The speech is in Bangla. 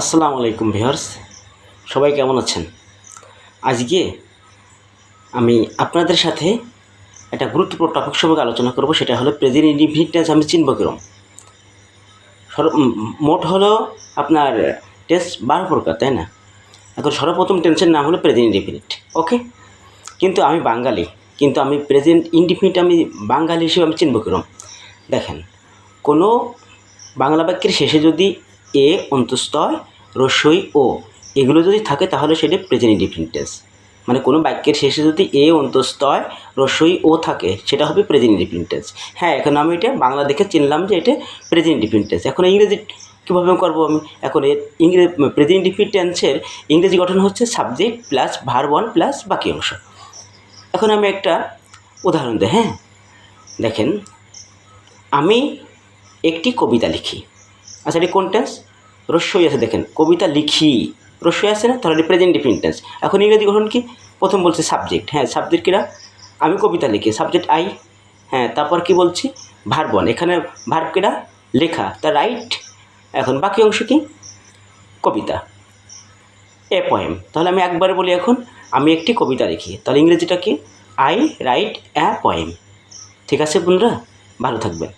আসসালামু আলাইকুম ভিউয়ার্স। সবাই কেমন আছেন? আজকে আমি আপনাদের সাথে একটা গুরুত্বপূর্ণ টপিক সম্পর্কে আলোচনা করব, সেটা হলো প্রেজেন্ট ইন্ডিভিনিট আমি চিনব কিরম? মোট হলো আপনার টেস্ট বারো প্রকার, তাই না? এখন সর্বপ্রথম টেন্সের নাম হলো প্রেজেন্ট ইন্ডিফিনিট ওকে কিন্তু আমি বাঙালি, কিন্তু আমি প্রেজেন্ট ইন্ডিফিনিট আমি বাঙালি হিসেবে আমি চিনব কিরম? দেখেন, কোনো বাংলা বাক্যের শেষে যদি এ অন্তস্থয় রস্যই ও। এগুলো যদি থাকে, তাহলে সেটা প্রেজেন্ট ইন্ডিফিনিট মানে কোনো বাক্যের শেষে যদি এ অন্তস্থয় রস্যই ও থাকে, সেটা হবে প্রেজেন্ট ইন্ডিফিনিট হ্যাঁ এখন আমি এটা বাংলা দেখে চিনলাম যে এটা প্রেজেন্ট ইন্ডিফিনিট এখন ইংরেজি কীভাবে করব আমি? এখন এর ইংরেজি প্রেজেন্ট ইন্ডিফিনিট ইংরেজি গঠন হচ্ছে subject plus verb one plus বাকি অংশ। এখন আমি একটা উদাহরণ দিই হ্যাঁ? দেখেন, আমি একটি কবিতা লিখি। আচ্ছা এটি কোন টেন্স রস্যই আছে, দেখেন। কবিতা লিখি। রস্যই আছে না? তাহলে প্রেজেন্ট ডিফিনিট টেন্স এখন ইংরেজি গঠন কি? প্রথম বলছে সাবজেক্ট হ্যাঁ সাবজেক্ট কিরা? আমি কবিতা লিখি। সাবজেক্ট আই হ্যাঁ তারপর কি বলছি? ভার্বন এখানে ভার্ব কিরা? লেখা। তা রাইট এখন বাকি অংশ কি? কবিতা। এ পয়েম তাহলে আমি একবার বলি এখন, আমি একটি কবিতা লিখি। তাহলে ইংরেজিটা কি? আই রাইট অ্যা পয়েম ঠিক আছে বন্ধুরা? ভালো থাকবেন।